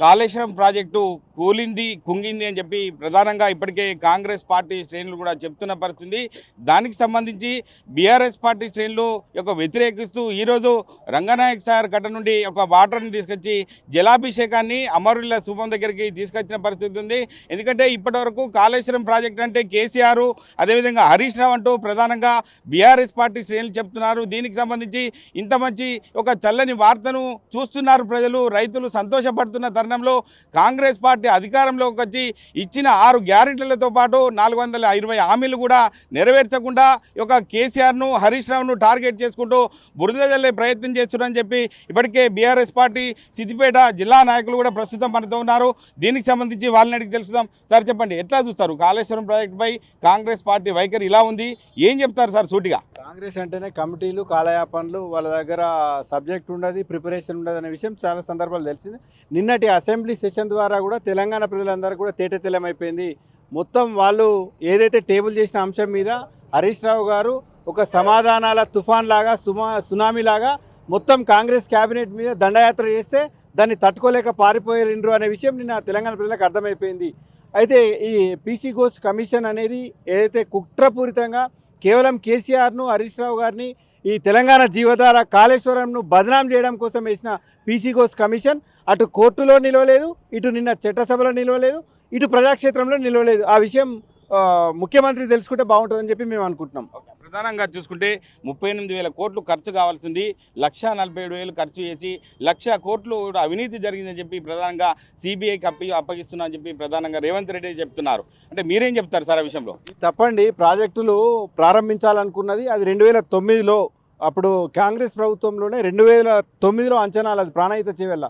Kaleshwaram project కూలింది కుంగింది అని చెప్పి ప్రధానంగా ఇప్పటికే కాంగ్రెస్ పార్టీ శ్రేణులు కూడా చెప్తున్న పరిస్థితి. దానికి సంబంధించి బీఆర్ఎస్ పార్టీ శ్రేణులు యొక్క వ్యతిరేకిస్తూ ఈరోజు రంగనాయక్ సార్ కట్ట నుండి ఒక వాటర్ని తీసుకొచ్చి జలాభిషేకాన్ని అమరుల శుభం దగ్గరికి తీసుకొచ్చిన పరిస్థితి ఉంది. ఎందుకంటే ఇప్పటివరకు కాళేశ్వరం ప్రాజెక్ట్ అంటే కేసీఆర్ అదేవిధంగా హరీష్ రావు అంటూ ప్రధానంగా బీఆర్ఎస్ పార్టీ శ్రేణులు చెప్తున్నారు. దీనికి సంబంధించి ఇంత మంచి ఒక చల్లని వార్తను చూస్తున్నారు ప్రజలు రైతులు సంతోషపడుతున్న తరుణంలో కాంగ్రెస్ పార్టీ అధికారంలోకి వచ్చి ఇచ్చిన ఆరు గ్యారెంటీలతో పాటు నాలుగు వందల ఇరవై హామీలు కూడా నెరవేర్చకుండా ఒక కేసీఆర్ను హరీష్ రావును టార్గెట్ చేసుకుంటూ బురద జల్లే ప్రయత్నం చేస్తున్నారని చెప్పి ఇప్పటికే బీఆర్ఎస్ పార్టీ సిద్దిపేట జిల్లా నాయకులు కూడా ప్రస్తుతం మనతో ఉన్నారు. దీనికి సంబంధించి వాళ్ళని అడిగి తెలుసుదాం సార్ చెప్పండి ఎట్లా చూస్తారు? కాళేశ్వరం ప్రాజెక్టుపై కాంగ్రెస్ పార్టీ వైఖరి ఇలా ఉంది. ఏం చెప్తారు సార్ సూటిగా? కాంగ్రెస్ అంటేనే కమిటీలు కాలయాపనలు వాళ్ళ దగ్గర సబ్జెక్ట్ ఉండదు ప్రిపరేషన్ ఉండదు అనే విషయం చాలా సందర్భాలు తెలిసింది. నిన్నటి అసెంబ్లీ సెషన్ ద్వారా కూడా తెలంగాణ ప్రజలందరూ కూడా తేటతెల్లమైపోయింది. మొత్తం వాళ్ళు ఏదైతే టేబుల్ చేసిన అంశం మీద హరీష్ రావు గారు ఒక సమాధానాల తుఫాన్ లాగా సుమా సునామీ లాగా మొత్తం కాంగ్రెస్ క్యాబినెట్ మీద దండయాత్ర చేస్తే దాన్ని తట్టుకోలేక పారిపోయారు అనే విషయం నిన్న తెలంగాణ ప్రజలకు అర్థమైపోయింది. అయితే ఈ పీసీ ఘోష్ కమిషన్ అనేది ఏదైతే కుట్రపూరితంగా కేవలం కేసీఆర్ను హరీష్ రావు గారిని ఈ తెలంగాణ జీవధార కాళేశ్వరంను బదనాం చేయడం కోసం వేసిన పీసీ ఘోష్ కమిషన్ అటు కోర్టులో నిలవలేదు ఇటు నిన్న చట్టసభలో నిలవలేదు ఇటు ప్రజాక్షేత్రంలో నిలవలేదు. ఆ విషయం ముఖ్యమంత్రి తెలుసుకుంటే బాగుంటుందని చెప్పి మేము అనుకుంటున్నాం. ప్రధానంగా చూసుకుంటే ముప్పై ఎనిమిది వేల కోట్లు ఖర్చు కావాల్సింది లక్ష నలభై ఏడు వేలు ఖర్చు చేసి లక్ష కోట్లు కూడా అవినీతి జరిగిందని చెప్పి ప్రధానంగా సిబిఐకి అప్పి అప్పగిస్తున్నా అని చెప్పి ప్రధానంగా రేవంత్ రెడ్డి చెప్తున్నారు. అంటే మీరేం చెప్తారు సార్ ఆ విషయంలో? తప్పండి. ప్రాజెక్టులు ప్రారంభించాలనుకున్నది అది రెండు వేల తొమ్మిదిలో అప్పుడు కాంగ్రెస్ ప్రభుత్వంలోనే రెండు వేల తొమ్మిదిలో అంచనాలు అది ప్రాణాయిత చేవెళ్ళ.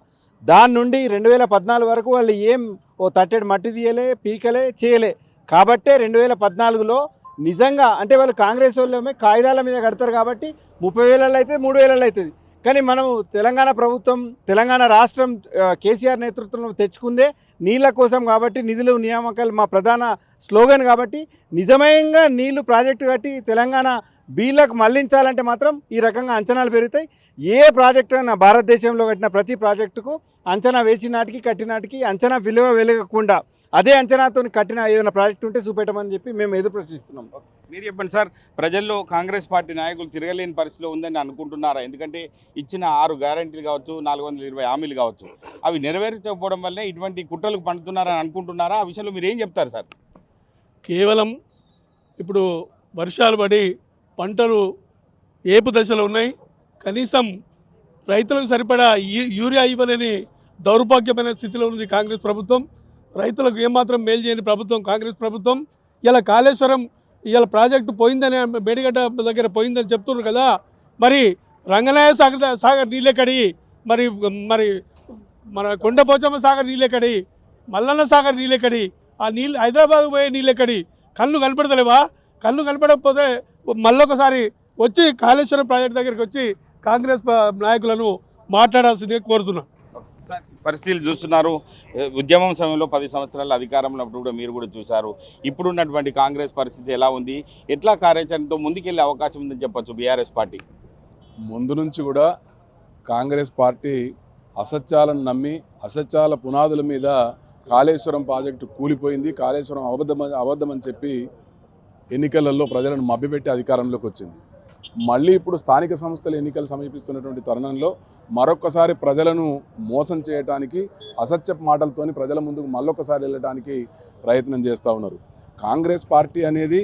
దాని నుండి రెండు వేల పద్నాలుగు వరకు వాళ్ళు ఏం ఓ తట్టెడు మట్టి తీయలే పీకలే చేయలే. కాబట్టే రెండు వేల పద్నాలుగులో నిజంగా అంటే వాళ్ళు కాంగ్రెస్ వాళ్ళమే కాగితాల మీద కడతారు కాబట్టి ముప్పై వేలలో అయితే మూడు వేలలో అవుతుంది కానీ మనం తెలంగాణ ప్రభుత్వం తెలంగాణ రాష్ట్రం కేసీఆర్ నేతృత్వంలో తెచ్చుకుందే నీళ్ళ కోసం కాబట్టి నిధులు నియామకాలు మా ప్రధాన స్లోగన్ కాబట్టి నిజమయంగా నీళ్ళు ప్రాజెక్టు కట్టి తెలంగాణ బీళ్ళకు మళ్ళించాలంటే మాత్రం ఈ రకంగా అంచనాలు పెరుగుతాయి. ఏ ప్రాజెక్టు అయినా భారతదేశంలో కట్టిన ప్రతి ప్రాజెక్టుకు అంచనా వేసిన నాటికి కట్టినాటికి అంచనా విలువ వెలగకుండా అదే అంచనాతో కట్టిన ఏదైనా ప్రాజెక్టు ఉంటే చూపెట్టమని చెప్పి మేము ఎదురు ప్రశ్నిస్తున్నాం. మీరు చెప్పండి సార్ ప్రజల్లో కాంగ్రెస్ పార్టీ నాయకులు తిరగలేని పరిస్థితిలో ఉందని అనుకుంటున్నారా? ఎందుకంటే ఇచ్చిన ఆరు గ్యారంటీలు కావచ్చు నాలుగు వందల ఇరవై హామీలు కావచ్చు అవి నెరవేర్చకపోవడం వల్లే ఇటువంటి కుట్రలకు పండుతున్నారని అనుకుంటున్నారా? ఆ విషయంలో మీరు ఏం చెప్తారు సార్? కేవలం ఇప్పుడు వర్షాలు పడి పంటలు ఏపు దశలో ఉన్నాయి. కనీసం రైతులకు సరిపడా యూరియా ఇవ్వలేని దౌర్భాగ్యమైన స్థితిలో ఉంది కాంగ్రెస్ ప్రభుత్వం. రైతులకు ఏమాత్రం మేలు చేయని ప్రభుత్వం కాంగ్రెస్ ప్రభుత్వం. ఇలా కాళేశ్వరం ఇలా ప్రాజెక్టు పోయిందని బేడిగడ్డ దగ్గర పోయిందని చెప్తున్నారు కదా. మరి రంగనాయ సాగర్ సాగర్ నీళ్ళెక్కడి? మరి మరి మన కొండపోచమ్మ సాగర్ నీళ్ళెక్కడి? మల్లన్న సాగర్ నీళ్ళెక్కడి? ఆ నీళ్ళు హైదరాబాద్ పోయే నీళ్ళెక్కడి? కళ్ళు కనపడతలేవా? కళ్ళు కనపడకపోతే మళ్ళొకసారి వచ్చి కాళేశ్వరం ప్రాజెక్ట్ దగ్గరికి వచ్చి కాంగ్రెస్ నాయకులను మాట్లాడాల్సిందిగా కోరుతున్నా. పరిస్థితులు చూస్తున్నారు. ఉద్యమం సమయంలో పది సంవత్సరాల అధికారంలో ఉన్నప్పుడు కూడా మీరు కూడా చూశారు. ఇప్పుడున్నటువంటి కాంగ్రెస్ పరిస్థితి ఎలా ఉంది? ఎట్లా కార్యాచరణతో ముందుకెళ్ళే అవకాశం ఉందని చెప్పొచ్చు బీఆర్ఎస్ పార్టీ. ముందు నుంచి కూడా కాంగ్రెస్ పార్టీ అసత్యాలను నమ్మి అసత్యాల పునాదుల మీద కాళేశ్వరం ప్రాజెక్టు కూలిపోయింది. కాళేశ్వరం అబద్ధం అబద్ధమని చెప్పి ఎన్నికలలో ప్రజలను మభ్యపెట్టి అధికారంలోకి వచ్చింది. మళ్ళీ ఇప్పుడు స్థానిక సంస్థల ఎన్నికలు సమీపిస్తున్నటువంటి తరుణంలో మరొక్కసారి ప్రజలను మోసం చేయటానికి అసత్యపు మాటలతోని ప్రజల ముందుకు మళ్ళొకసారి వెళ్ళడానికి ప్రయత్నం చేస్తూ ఉన్నారు. కాంగ్రెస్ పార్టీ అనేది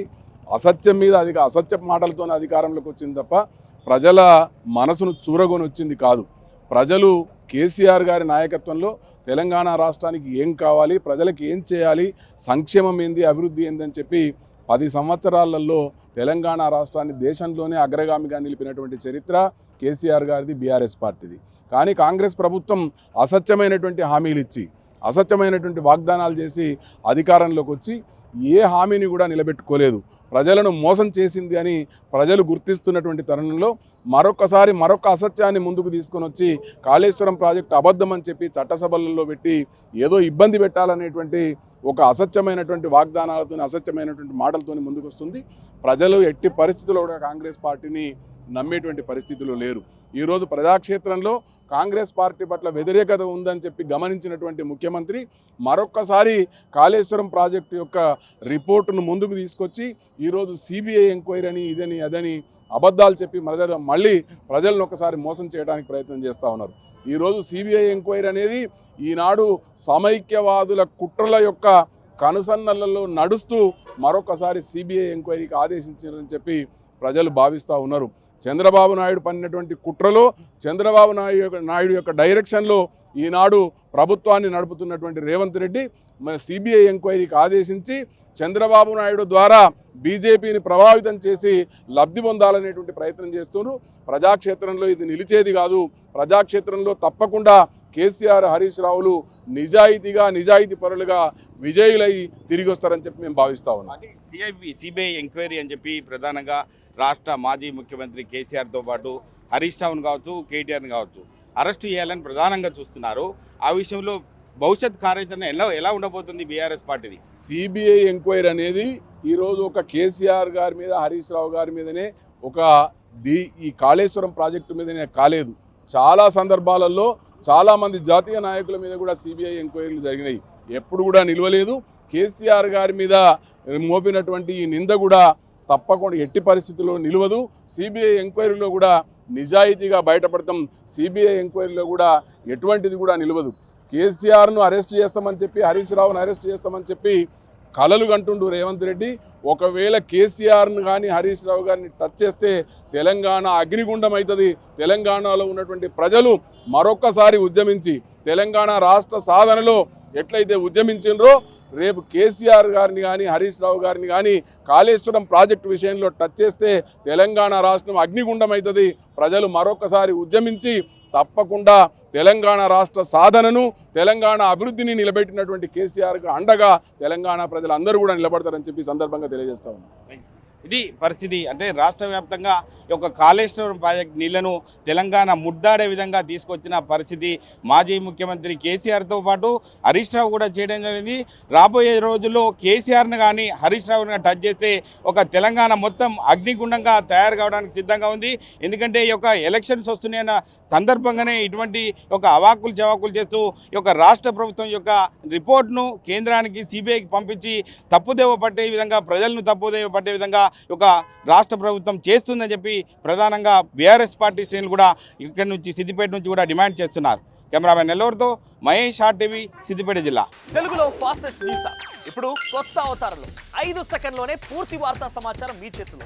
అసత్యం మీద అధిక అసత్యపు మాటలతోనే అధికారంలోకి వచ్చింది తప్ప ప్రజల మనసును చూరగొని వచ్చింది కాదు. ప్రజలు కేసీఆర్ గారి నాయకత్వంలో తెలంగాణ రాష్ట్రానికి ఏం కావాలి ప్రజలకు ఏం చేయాలి సంక్షేమం ఏంది అభివృద్ధి ఏందని చెప్పి పది సంవత్సరాలలో తెలంగాణ రాష్ట్రాన్ని దేశంలోనే అగ్రగామిగా నిలిపినటువంటి చరిత్ర కేసీఆర్ గారిది బీఆర్ఎస్ పార్టీది. కానీ కాంగ్రెస్ ప్రభుత్వం అసత్యమైనటువంటి హామీలు ఇచ్చి అసత్యమైనటువంటి వాగ్దానాలు చేసి అధికారంలోకి వచ్చి ఏ హామీని కూడా నిలబెట్టుకోలేదు. ప్రజలను మోసం చేసింది అని ప్రజలు గుర్తిస్తున్నటువంటి తరుణంలో మరొకసారి మరొక అసత్యాన్ని ముందుకు తీసుకొని వచ్చి కాళేశ్వరం ప్రాజెక్టు అబద్ధం అని చెప్పి చట్టసభలలో పెట్టి ఏదో ఇబ్బంది పెట్టాలనేటువంటి ఒక అసత్యమైనటువంటి వాగ్దానాలతో అసత్యమైనటువంటి మాటలతో ముందుకు వస్తుంది ప్రజలు ఎట్టి పరిస్థితుల్లో కూడా కాంగ్రెస్ పార్టీని నమ్మేటువంటి పరిస్థితులు లేరు. ఈరోజు ప్రజాక్షేత్రంలో కాంగ్రెస్ పార్టీ పట్ల వ్యతిరేకత ఉందని చెప్పి గమనించినటువంటి ముఖ్యమంత్రి మరొక్కసారి కాళేశ్వరం ప్రాజెక్టు యొక్క రిపోర్టును ముందుకు తీసుకొచ్చి ఈరోజు సిబిఐ ఎంక్వైరీ అని ఇదని అదని అబద్ధాలు చెప్పి ప్రజలు మళ్ళీ ప్రజలను ఒకసారి మోసం చేయడానికి ప్రయత్నం చేస్తూ ఉన్నారు. ఈరోజు సిబిఐ ఎంక్వైరీ అనేది ఈనాడు సమైక్యవాదుల కుట్రల యొక్క కనుసన్నలలో నడుస్తూ మరొకసారి సిబిఐ ఎంక్వైరీకి ఆదేశించారని చెప్పి ప్రజలు భావిస్తూ ఉన్నారు. చంద్రబాబు నాయుడు పన్నినటువంటి కుట్రలో చంద్రబాబు నాయుడు నాయుడు యొక్క డైరెక్షన్లో ఈనాడు ప్రభుత్వాన్ని నడుపుతున్నటువంటి రేవంత్ రెడ్డి మన సిబిఐ ఎంక్వైరీకి ఆదేశించి చంద్రబాబు నాయుడు ద్వారా బీజేపీని ప్రభావితం చేసి లబ్ధి పొందాలనేటువంటి ప్రయత్నం చేస్తున్నారు ప్రజాక్షేత్రంలో ఇది నిలిచేది కాదు. ప్రజాక్షేత్రంలో తప్పకుండా కేసీఆర్ హరీష్ రావులు నిజాయితీగా నిజాయితీ పరులుగా విజయులై తిరిగి వస్తారని చెప్పి మేము భావిస్తా ఉన్నాం. సిఐబి సిబిఐ ఎంక్వైరీ అని చెప్పి ప్రధానంగా రాష్ట్ర మాజీ ముఖ్యమంత్రి కేసీఆర్తో పాటు హరీష్ రావును కావచ్చు కేటీఆర్ని కావచ్చు అరెస్టు చేయాలని ప్రధానంగా చూస్తున్నారు. ఆ విషయంలో భవిష్యత్ కార్యాచరణ ఎలా ఎలా ఉండబోతుంది బీఆర్ఎస్ పార్టీది? సిబిఐ ఎంక్వైరీ అనేది ఈరోజు ఒక కేసీఆర్ గారి మీద హరీష్ రావు గారి మీదనే ఒక ది ఈ కాళేశ్వరం ప్రాజెక్టు మీదనే కాలేదు. చాలా సందర్భాలలో చాలామంది జాతీయ నాయకుల మీద కూడా సిబిఐ ఎంక్వైరీలు జరిగినాయి. ఎప్పుడు కూడా నిలవలేదు. కేసీఆర్ గారి మీద మోపినటువంటి ఈ నింద కూడా తప్పకుండా ఎట్టి పరిస్థితుల్లో నిలవదు. సిబిఐ ఎంక్వైరీలో కూడా నిజాయితీగా బయటపడతాం. సిబిఐ ఎంక్వైరీలో కూడా ఎటువంటిది కూడా నిలవదు. కేసీఆర్ను అరెస్ట్ చేస్తామని చెప్పి హరీష్ రావును అరెస్ట్ చేస్తామని చెప్పి కలలు కంటుండు రేవంత్ రెడ్డి. ఒకవేళ కేసీఆర్ను కానీ హరీష్ రావు గారిని టచ్ చేస్తే తెలంగాణ అగ్నిగుండం అవుతుంది తెలంగాణలో ఉన్నటువంటి ప్రజలు మరొక్కసారి ఉద్యమించి తెలంగాణ రాష్ట్ర సాధనలో ఎట్లయితే ఉద్యమించిండ్రో రేపు కేసీఆర్ గారిని కానీ హరీష్ రావు గారిని కానీ కాళేశ్వరం ప్రాజెక్టు విషయంలో టచ్ చేస్తే తెలంగాణ రాష్ట్రం అగ్నిగుండం అవుతుంది ప్రజలు మరొకసారి ఉద్యమించి తప్పకుండా తెలంగాణ రాష్ట్ర సాధనను తెలంగాణ అభివృద్ధిని నిలబెట్టినటువంటి కేసీఆర్కు అండగా తెలంగాణ ప్రజలందరూ కూడా నిలబడతారని చెప్పి సందర్భంగా తెలియజేస్తా ఉన్నాను ఇది పరిస్థితి. అంటే రాష్ట్ర వ్యాప్తంగా ఒక యొక్క కాళేశ్వరం ప్రాజెక్ట్ నీళ్ళను తెలంగాణ ముద్దాడే విధంగా తీసుకొచ్చిన పరిస్థితి మాజీ ముఖ్యమంత్రి కేసీఆర్తో పాటు హరీష్ రావు కూడా చేయడం జరిగింది. రాబోయే రోజుల్లో కేసీఆర్ను కానీ హరీష్ రావును కానీ టచ్ చేస్తే ఒక తెలంగాణ మొత్తం అగ్నిగుండంగా తయారు కావడానికి సిద్ధంగా ఉంది. ఎందుకంటే ఈ యొక్క ఎలక్షన్స్ వస్తున్నాయన్న సందర్భంగానే ఇటువంటి ఒక అవాకులు చవాకులు చేస్తూ ఈ యొక్క రాష్ట్ర ప్రభుత్వం యొక్క రిపోర్ట్ను కేంద్రానికి సిబిఐకి పంపించి తప్పుదేవ పట్టే విధంగా ప్రజలను తప్పుదేవ పట్టే విధంగా ఒక రాష్ట్ర ప్రభుత్వం చేస్తుందని చెప్పి ప్రధానంగా బీఆర్ఎస్ పార్టీ శ్రేణులు కూడా ఇక్కడి నుంచి సిద్దిపేట నుంచి కూడా డిమాండ్ చేస్తున్నారు. కెమెరామెన్ నెల్లూరుతో మహేష్ ఆర్టీవీ సిద్దిపేట జిల్లా. తెలుగులో ఫాస్టెస్ట్ న్యూస్. ఇప్పుడు కొత్త అవతారంలో ఐదు సెకండ్లోనే పూర్తి వార్తా సమాచారం మీ చేతిలో.